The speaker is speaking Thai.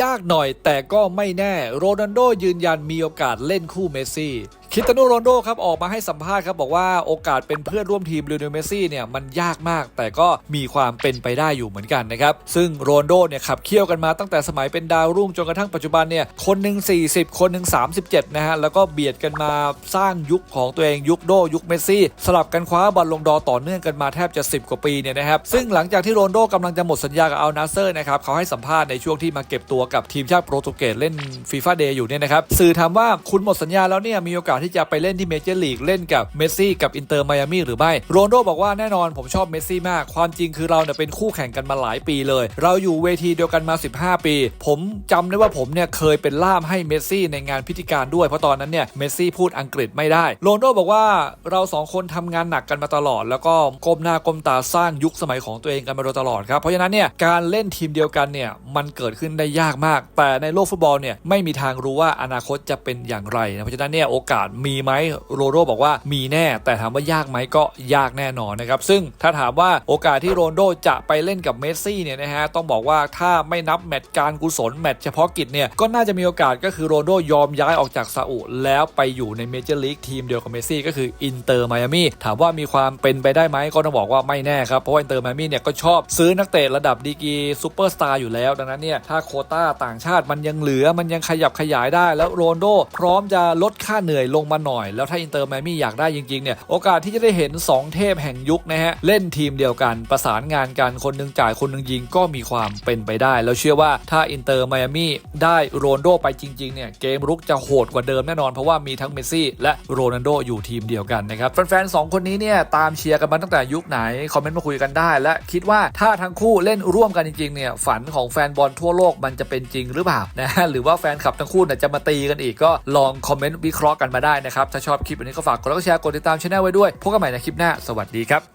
ยากหน่อยแต่ก็ไม่แน่ โรนัลโดยืนยันมีโอกาสเล่นคู่เมสซี่ คิตาโนโรนโดครับออกมาให้สัมภาษณ์ครับบอกว่าโอกาสเป็นเพื่อนร่วมทีมลิโอเนลเมซี่เนี่ยมันยากมาก แต่ก็มีความเป็นไปได้อยู่เหมือนกันนะครับ ซึ่งโรนโดเนี่ยขับเคี่ยวกันมาตั้งแต่สมัยเป็นดาวรุ่งจนกระทั่งปัจจุบันเนี่ยคนหนึ่ง40 คนหนึ่ง37 นะฮะ แล้วก็เบียดกันมาสร้างยุคของตัวเองยุคโดยุคเมซี่ สลับกันคว้าบอลลงดอต่อเนื่องกันมาแทบจะ 10 กว่าปีเนี่ยนะครับซึ่งหลังจากที่โรนโดกำลังจะหมดสัญญากับอัลนาเซอร์นะครับเขาให้สัมภาษณ์ในช่วงที่มาเก็บตัวกับทีมชาติโปรตุเกสเล่นฟีฟ่าเดย์อยู่เนี่ยนะครับสื่อถามว่าคุณหมดสัญญาแล้วเนี่ยมีโอกาสที่จะไปเล่นที่เมเจอร์ลีกเล่นกับเมสซี่กับอินเตอร์ไมอามี่หรือไม่โรนโดบอกว่าแน่นอนผมชอบเมสซี่มาก ความจริงคือเราเนี่ยเป็นคู่แข่งกันมาหลายปีเลย เราอยู่เวทีเดียวกันมา 15 ปี ผมจำได้ว่าผมเนี่ยเคยเป็นล่ามให้เมสซี่ในงานพิธีการด้วยเพราะตอนนั้นเนี่ยเมสซี่พูดอังกฤษไม่ได้โรนโดบอกว่าเราสองคนทำงานหนักกันมาตลอด แล้วก็ก้มหน้าก้มตาสร้างยุคสมัยของตัวเองกันมาโดยตลอดครับเพราะฉะนั้นเนี่ยการเล่นทีมเดียวกันเนี่ยมันเกิดขึ้นได้ยากมาก แต่ในโลกฟุตบอลเนี่ยไม่มีทางรู้ว่าอนาคตจะเป็นอย่างไรนะเพราะฉะนั้นเนี่ยโอกาสมีไหมโรโดบอกว่ามีแน่ แต่ถามว่ายากไหมก็ยากแน่นอนนะครับซึ่งถ้าถามว่าโอกาสที่โรนโดจะไปเล่นกับเมสซี่เนี่ยนะฮะต้องบอกว่าถ้าไม่นับแมตช์การกุศลแมตช์เฉพาะกิจเนี่ยก็น่าจะมีโอกาสก็คือโรนโดยอมย้ายออกจากซาอุแล้วไปอยู่ในเมเจอร์ลีกทีมเดียวกับเมสซี่ก็คืออินเตอร์ไมอามี่ถามว่ามีความเป็นไปได้ไหมก็ต้องบอกว่าไม่แน่ครับเพราะว่าอินเตอร์ไมอามี่เนี่ยก็ชอบซื้อนักเตะระดับดีกีซูเปอร์สตาร์อยู่แล้วดังนั้นเนี่ยถ้าโคต้าต่างชาติมันยังเหลือมันยังขยับขยายได้แล้วโรนโดพร้อมจะลดค่าเหนื่อยลงมาหน่อย แล้วถ้าอินเตอร์ไมมี่อยากได้จริงๆเนี่ยโอกาสที่จะได้เห็น 2 เทพแห่งยุคนะฮะเล่นทีมเดียวกันประสานงานกันคนหนึงจ่ายคนหนึงยิงก็มีความเป็นไปได้ แล้วเชื่อว่าถ้าอินเตอร์ไมอามี่ได้โรนโดไปจริงๆเนี่ยเกมรุกจะโหดกว่าเดิมแน่นอนเพราะว่ามีทั้งเมสซี่และโรนัลโดอยู่ทีมเดียวกันนะครับแฟนๆสองคนนี้เนี่ยตามเชียร์กันมาตั้งแต่ยุคไหนคอมเมนต์มาคุยกันได้ และคิดว่าถ้าทั้งคู่เล่นร่วมกันจริงๆเนี่ยฝันของแฟนบอลทั่วโลกมันจะเป็นจริงหรือเปล่านะหรือว่าแฟนคลับทั้งคู่เนี่ยจะมาตีกันอีกก็ลองคอมเมนต์วิเคราะห์กันมาได้ได้นะครับ ถ้าชอบคลิปวันนี้ก็ฝากกดไลค์กดแชร์กดติดตามช่องไว้ด้วยพบกันใหม่ในคลิปหน้าสวัสดีครับ